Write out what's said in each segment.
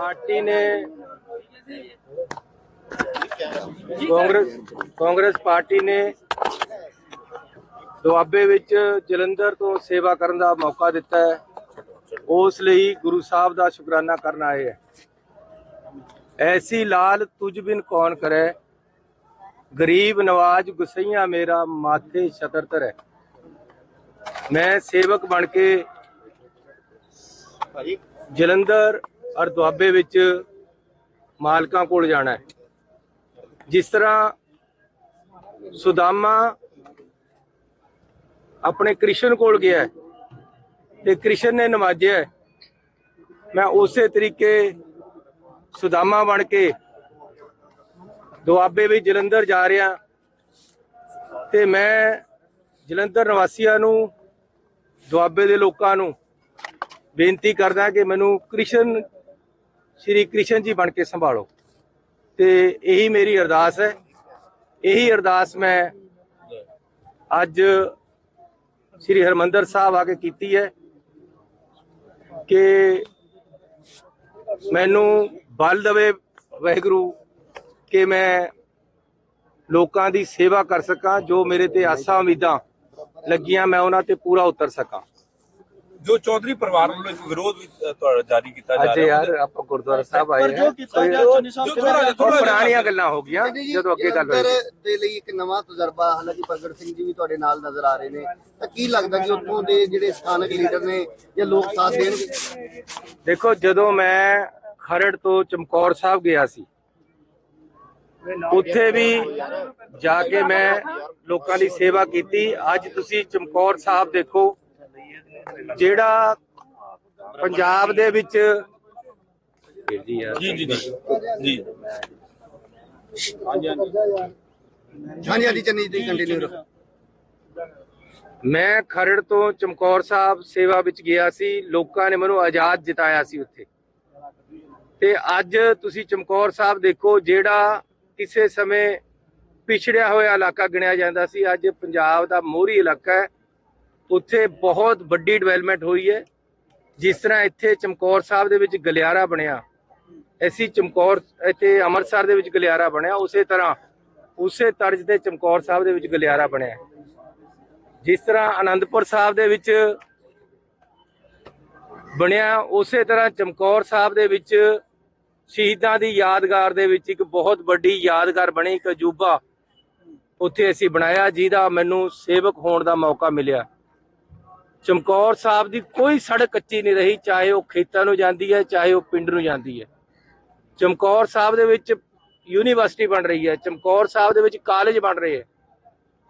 Party ਨੇ Congress Congress party ਨੇ ਦੁਆਬੇ ਵਿੱਚ ਜਲੰਧਰ ਤੋਂ ਸੇਵਾ ਕਰਨ ਦਾ ਮੌਕਾ ਦਿੱਤਾ ਹੈ। ਉਸ ਲਈ ਗੁਰੂ ਸਾਹਿਬ ਦਾ ਸ਼ੁਕਰਾਨਾ ਕਰਨ ਆਏ ਹੈ। ਐਸੀ ਲਾਲ ਤੁਝ ਬਿਨ ਕੌਣ ਕਰੇ? ਗਰੀਬ ਨਵਾਜ ਗੁਸਈਆ ਮੇਰਾ ਮਾਥੇ ਛਤਰ ਧਰੈ। ਮੈਂ ਸੇਵਕ ਬਣ ਕੇ ਜਲੰਧਰ ਔਰ ਦੁਆਬੇ ਵਿੱਚ ਮਾਲਕਾਂ ਕੋਲ ਜਾਣਾ ਹੈ। ਜਿਸ ਤਰ੍ਹਾਂ ਸੁਦਾਮਾ ਆਪਣੇ ਕ੍ਰਿਸ਼ਨ ਕੋਲ ਗਿਆ ਹੈ ਤੇ ਕ੍ਰਿਸ਼ਨ ਨੇ ਨਵਾਜਿਆ ਮੈਂ ਉਸੇ ਤਰੀਕੇ ਸੁਦਾਮਾ ਬਣ ਕੇ ਦੁਆਬੇ ਵਿੱਚ ਜਲੰਧਰ ਜਾ ਰਿਹਾ ਤੇ ਮੈਂ ਜਲੰਧਰ ਨਿਵਾਸੀਆਂ ਨੂੰ, ਦੁਆਬੇ ਦੇ ਲੋਕਾਂ ਨੂੰ ਬੇਨਤੀ ਕਰਦਾ ਕਿ ਮੈਨੂੰ ਕ੍ਰਿਸ਼ਨ ਸ਼੍ਰੀ ਕ੍ਰਿਸ਼ਨ ਜੀ ਬਣ ਕੇ ਸੰਭਾਲੋ। ਤੇ ਇਹੀ ਮੇਰੀ ਅਰਦਾਸ ਹੈ। ਇਹੀ ਅਰਦਾਸ ਮੈਂ ਅੱਜ ਸ੍ਰੀ ਹਰਮੰਦਰ ਸਾਹਿਬ ਆ ਕੇ ਕੀਤੀ ਹੈ ਕਿ ਮੈਨੂੰ ਬਲ ਦਵੇ ਵਾਹਿਗੁਰੂ ਕਿ ਮੈਂ ਲੋਕਾਂ ਦੀ ਸੇਵਾ ਕਰ ਸਕਾਂ, ਜੋ ਮੇਰੇ ਤੇ ਆਸਾਂ ਉਮੀਦਾਂ ਲੱਗੀਆਂ, ਮੈਂ ਉਹਨਾਂ ਤੇ ਪੂਰਾ ਉਤਰ ਸਕਾਂ। ਜੋ ਚੌਧਰੀ ਪਰਿਵਾਰ ਵੱਲੋਂ ਇੱਕ ਵਿਰੋਧ ਵੀ ਤੁਹਾਡਾ ਜਾਰੀ ਕੀਤਾ ਜਾ ਅੱਜ ਰਿਹਾ ਯਾਰ ਆਪਾਂ ਗੁਰਦੁਆਰਾ ਸਾਹਿਬ ਆਏ ਪਰ ਜੋ ਹਾਂ ਪੁਰਾਣੀਆਂ ਗੱਲਾਂ ਹੋ ਗਈਆਂ ਜਦੋਂ ਅੱਗੇ ਗੱਲ ਹੋਈ। ਦੇ ਲਈ ਇੱਕ ਨਵਾਂ ਤਜਰਬਾ ਹਾਲਾਂਕਿ ਪ੍ਰਗਟ ਸਿੰਘ ਜੀ ਵੀ ਤੁਹਾਡੇ ਨਾਲ ਨਜ਼ਰ ਆ ਰਹੇ ਨੇ। ਤਾਂ ਕੀ ਲੱਗਦਾ ਕਿ ਉੱਥੋਂ ਦੇ ਜਿਹੜੇ ਸਥਾਨਕ ਲੀਡਰ ਨੇ ਜਾਂ ਲੋਕ ਸਾਥ ਦੇਣਗੇ? ਦੇਖੋ ਜਦੋਂ ਮੈਂ ਖਰੜ ਤੋਂ ਚਮਕੌਰ ਸਾਹਿਬ ਗਿਆ ਸੀ ਉੱਥੇ ਵੀ ਜਾ ਕੇ ਮੈਂ ਲੋਕਾਂ ਦੀ ਸੇਵਾ ਕੀਤੀ। ਅੱਜ ਤੁਸੀਂ ਚਮਕੌਰ ਸਾਹਿਬ ਦੇਖੋ ਜਿਹੜਾ ਪੰਜਾਬ ਦੇ ਵਿੱਚ ਜੀ ਜੀ ਜੀ। ਜੀ। ਹਾਂਜੀ ਹਾਂਜੀ। ਚੰਨੀ ਜੀ ਕੰਟੀਨਿਊ ਰੱਖੋ ਮੈਂ ਖਰੜ ਤੋਂ ਚਮਕੌਰ ਸਾਹਿਬ ਸੇਵਾ ਵਿੱਚ ਗਿਆ ਸੀ। ਲੋਕਾਂ ਨੇ ਮੈਨੂੰ ਆਜ਼ਾਦ ਜਿਤਾਇਆ ਸੀ ਉੱਥੇ। ਤੇ ਅੱਜ ਤੁਸੀਂ ਚਮਕੌਰ ਸਾਹਿਬ ਦੇਖੋ ਜਿਹੜਾ ਕਿਸੇ ਸਮੇਂ ਪਿਛੜਿਆ ਹੋਇਆ ਇਲਾਕਾ ਗਿਣਿਆ ਜਾਂਦਾ ਸੀ। ਅੱਜ ਪੰਜਾਬ ਦਾ ਮੋਹਰੀ ਇਲਾਕਾ ਹੈ। ਉੱਥੇ ਬਹੁਤ ਵੱਡੀ ਡਿਵੈਲਪਮੈਂਟ ਹੋਈ ਹੈ। ਜਿਸ ਤਰ੍ਹਾਂ ਇੱਥੇ ਚਮਕੌਰ ਸਾਹਿਬ ਦੇ ਵਿੱਚ ਗਲਿਆਰਾ ਬਣਿਆ, ਐਸੀ ਚਮਕੌਰ ਇੱਥੇ ਅੰਮ੍ਰਿਤਸਰ ਦੇ ਵਿੱਚ ਗਲਿਆਰਾ ਬਣਿਆ, ਉਸੇ ਤਰ੍ਹਾਂ ਉਸੇ ਤਰਜ਼ ਤੇ ਚਮਕੌਰ ਸਾਹਿਬ ਦੇ ਵਿੱਚ ਗਲਿਆਰਾ ਬਣਿਆ। ਜਿਸ ਤਰ੍ਹਾਂ ਆਨੰਦਪੁਰ ਸਾਹਿਬ ਦੇ ਵਿੱਚ ਬਣਿਆ, ਉਸੇ ਤਰ੍ਹਾਂ ਚਮਕੌਰ ਸਾਹਿਬ ਦੇ ਵਿੱਚ ਸ਼ਹੀਦਾਂ ਦੀ ਯਾਦਗਾਰ ਦੇ ਵਿੱਚ ਇੱਕ ਬਹੁਤ ਵੱਡੀ ਯਾਦਗਾਰ ਬਣੀ ਇੱਕ ਅਜੂਬਾ। ਉੱਥੇ ਅਸੀਂ ਬਣਾਇਆ, ਜਿਹਦਾ ਮੈਨੂੰ ਸੇਵਕ ਹੋਣ ਦਾ ਮੌਕਾ ਮਿਲਿਆ। ਚਮਕੌਰ ਸਾਹਿਬ ਦੀ ਕੋਈ ਸੜਕ ਕੱਚੀ ਨਹੀਂ ਰਹੀ ਚਾਹੇ ਉਹ ਖੇਤਾਂ ਨੂੰ ਜਾਂਦੀ ਹੈ ਚਾਹੇ ਉਹ ਪਿੰਡ ਨੂੰ ਜਾਂਦੀ ਹੈ। ਚਮਕੌਰ ਸਾਹਿਬ ਦੇ ਵਿੱਚ ਯੂਨੀਵਰਸਿਟੀ ਬਣ ਰਹੀ ਹੈ ਚਮਕੌਰ ਸਾਹਿਬ ਦੇ ਵਿੱਚ ਕਾਲਜ ਬਣ ਰਹੇ ਹੈ।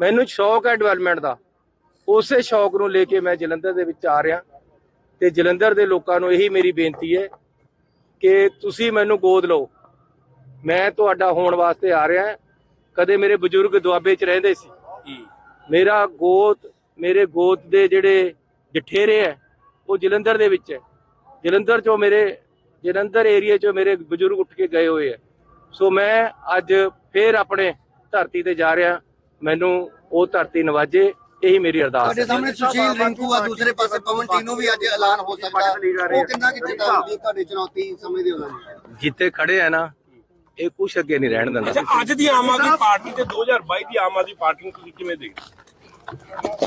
ਮੈਨੂੰ ਸ਼ੌਕ ਹੈ ਡਿਵੈਲਪਮੈਂਟ ਦਾ। ਉਸੇ ਸ਼ੌਕ ਨੂੰ ਲੈ ਕੇ ਮੈਂ ਜਲੰਧਰ ਦੇ ਵਿੱਚ ਆ ਰਿਹਾ ਤੇ ਜਲੰਧਰ ਦੇ ਲੋਕਾਂ ਨੂੰ ਇਹੀ ਮੇਰੀ ਬੇਨਤੀ ਹੈ ਕਿ ਤੁਸੀਂ ਮੈਨੂੰ ਗੋਦ ਲਓ। ਮੈਂ ਤੁਹਾਡਾ ਹੋਣ ਵਾਸਤੇ ਆ ਰਿਹਾ। ਕਦੇ ਮੇਰੇ ਬਜ਼ੁਰਗ ਦੁਆਬੇ 'ਚ ਰਹਿੰਦੇ ਸੀ। ਮੇਰਾ ਗੋਤ ਮੇਰੇ ਗੋਤ ਦੇ ਜਿਹੜੇ ਜਠੇਰੇ ਹੈ ਉਹ ਜਲੰਧਰ ਦੇ ਵਿੱਚ ਹੈ। ਜਲੰਧਰ 'ਚੋਂ ਮੇਰੇ ਜਲੰਧਰ ਏਰੀਆ 'ਚੋਂ ਮੇਰੇ ਬਜ਼ੁਰਗ ਉੱਠ ਕੇ ਗਏ ਹੋਏ ਹੈ। ਸੋ ਮੈਂ ਅੱਜ ਫੇਰ ਆਪਣੇ ਧਰਤੀ ਤੇ ਜਾ ਰਿਹਾ। ਮੈਨੂੰ ਉਹ ਧਰਤੀ ਨਵਾਜੇ ਇਹੀ ਮੇਰੀ ਅਰਦਾਸ ਤੁਹਾਡੇ ਹੈ ਸਾਹਮਣੇ ਸੁਸ਼ੀਲ ਰਿੰਕੂ ਆ ਦੂਸਰੇ ਪਾਸੇ ਪਵਨ ਟੀਨੂ ਵੀ ਅੱਜ ਐਲਾਨ ਹੋ ਸਕਦਾ। ਉਹ ਕਿੰਨਾ ਕਿ ਚੇਤਾਵਨੀ ਤੁਹਾਡੀ ਚੁਣੌਤੀ ਸਮਝਦੇ ਹੋ ਨਾ ਜਿੱਥੇ ਖੜੇ ਆ ਨਾ ਇਹ ਕੁਛ ਅੱਗੇ ਨਹੀਂ ਰਹਿਣ ਦਿੰਦਾ ਅੱਜ ਦੀ ਆਮ ਆਦਮੀ ਪਾਰਟੀ ਤੇ 2022 ਦੀ ਆਮ ਆਦਮੀ ਪਾਰਟੀ ਨੂੰ ਤੁਸੀਂ ਕਿਵੇਂ ਦੇਖਦੇ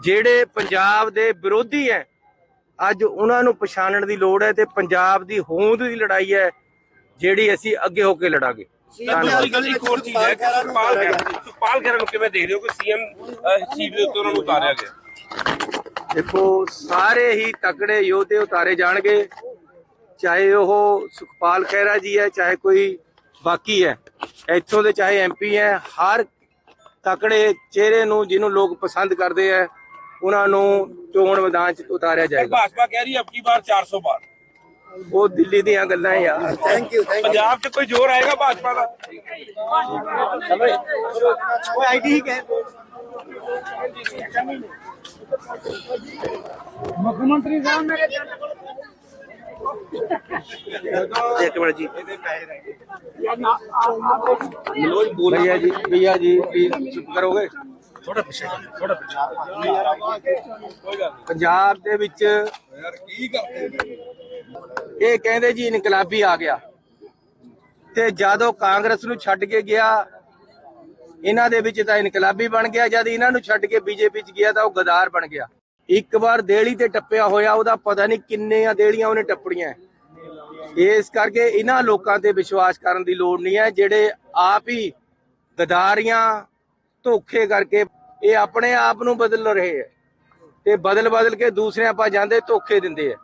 ਜਿਹੜੇ ਪੰਜਾਬ ਦੇ ਵਿਰੋਧੀ ਹੈ ਅੱਜ ਉਹਨਾਂ ਨੂੰ ਪਛਾਣਨ ਦੀ ਲੋੜ ਹੈ ਤੇ ਪੰਜਾਬ ਦੀ ਹੋਂਦ ਦੀ ਲੜਾਈ ਹੈ ਜਿਹੜੀ ਅਸੀਂ ਅੱਗੇ ਹੋ ਕੇ ਲੜਾਂਗੇ। ਦੇਖ ਸਾਰੇ ਹੀ ਤਕੜੇ ਯੋਧੇ ਉਤਾਰੇ ਜਾਣਗੇ ਚਾਹੇ ਉਹ ਸੁਖਪਾਲ ਖਹਿਰਾ ਜੀ ਹੈ ਚਾਹੇ ਕੋਈ ਬਾਕੀ ਹੈ ਇੱਥੋਂ ਦੇ ਚਾਹੇ ਐਮਪੀ ਹੈ ਹਰ ਤਕੜੇ ਚਿਹਰੇ ਨੂੰ ਜਿਹਨੂੰ ਲੋਕ ਪਸੰਦ ਕਰਦੇ ਹੈ ਉਹਨਾਂ ਨੂੰ ਚੋਣ ਮੈਦਾਨ 'ਚ ਉਤਾਰਿਆ ਜਾਏਗਾ। ਭਾਜਪਾ ਕਹਿ ਰਹੀ ਹੈ ਅਬਕੀ ਬਾਰ 400 ਬਾਰ ਉਹ ਦਿੱਲੀ ਦੀਆਂ ਗੱਲਾਂ ਯਾਰ ਥੈਂਕ ਯੂ ਥੈਂਕ ਪੰਜਾਬ 'ਚ ਕੋਈ ਜ਼ੋਰ ਆਏਗਾ ਭਾਜਪਾ ਦਾ? ਉਹ ਆਈਡੀ ਹੀ ਕਹੇ। ਇੱਕ ਮਿੰਟ ਜੀ। ਭਈਆ ਜੀ ਭਈਆ ਜੀ ਪਲੀਜ਼ ਕਰੋਗੇ? ਥੋੜਾ ਪਿੱਛੇ ਥੋੜਾ ਪਿੱਛੇ ਪੰਜਾਬ ਦੇ ਵਿੱਚ ਇਹ ਕਹਿੰਦੇ ਜੀ ਇਨਕਲਾਬੀ ਆ ਗਿਆ। ਤੇ ਜਦੋਂ ਕਾਂਗਰਸ ਨੂੰ ਛੱਡ ਕੇ ਗਿਆ ਇਹਨਾਂ ਦੇ ਵਿੱਚ ਤਾਂ ਇਨਕਲਾਬੀ ਬਣ ਗਿਆ। ਜਦ ਇਹਨਾਂ ਨੂੰ ਛੱਡ ਕੇ ਬੀਜੇਪੀ ਚ ਗਿਆ ਤਾਂ ਉਹ ਗਦਾਰ ਬਣ ਗਿਆ। ਇੱਕ ਵਾਰ ਦੇਲੀ ਤੇ ਟੱਪਿਆ ਹੋਇਆ ਉਹਦਾ ਪਤਾ ਨਹੀਂ ਕਿੰਨੀਆਂ ਦੇਲੀਆਂ ਉਹਨੇ ਟੱਪੜੀਆਂ। ਇਸ ਕਰਕੇ ਇਹਨਾਂ ਲੋਕਾਂ ਤੇ ਵਿਸ਼ਵਾਸ ਕਰਨ ਦੀ ਲੋੜ ਨਹੀਂ ਹੈ ਜਿਹੜੇ ਆਪ ਹੀ ਗਦਾਰੀਆਂ ਧੋਖੇ ਕਰਕੇ ਇਹ ਆਪਣੇ ਆਪ ਨੂੰ ਬਦਲ ਰਹੇ ਹੈ। ਤੇ ਬਦਲ ਬਦਲ ਕੇ ਦੂਸਰਿਆਂ ਪਾ ਜਾਂਦੇ ਧੋਖੇ ਦਿੰਦੇ ਆ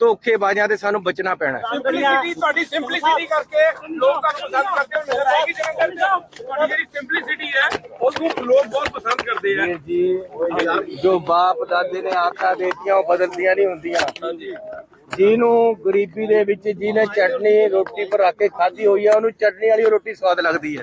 ਧੋਖੇ ਬਾਜਾਂ ਤੇ ਸਾਨੂੰ ਬਚਣਾ ਪੈਣਾ। ਸਿੰਪਲੀਸਿਟੀ ਤੁਹਾਡੀ ਸਿੰਪਲੀਸਿਟੀ ਕਰਕੇ ਲੋਕ ਪਸੰਦ ਕਰਦੇ ਹੋ ਨਜ਼ਰ ਆਏਗੀ ਜਲੰਧਰ 'ਚ ਤੁਹਾਡੀ ਜਿਹੜੀ ਸਿੰਪਲੀਸਿਟੀ ਹੈ ਉਸ ਨੂੰ ਲੋਕ ਬਹੁਤ ਪਸੰਦ ਕਰਦੇ ਆ। ਜੀ ਜੋ ਬਾਪ ਦਾਦੇ ਨੇ ਆਖਾ ਦੇਤੀਆਂ ਉਹ ਬਦਲਦੀਆਂ ਨਹੀਂ ਹੁੰਦੀਆਂ। ਜਿਹਨੂੰ ਗਰੀਬੀ ਦੇ ਵਿੱਚ ਜਿਹਨੇ ਚਟਨੀ ਰੋਟੀ ਰੱਖ ਕੇ ਖਾਧੀ ਹੋਈ ਆ ਉਹਨੂੰ ਚਟਨੀ ਵਾਲੀ ਰੋਟੀ ਸਵਾਦ ਲੱਗਦੀ ਹੈ।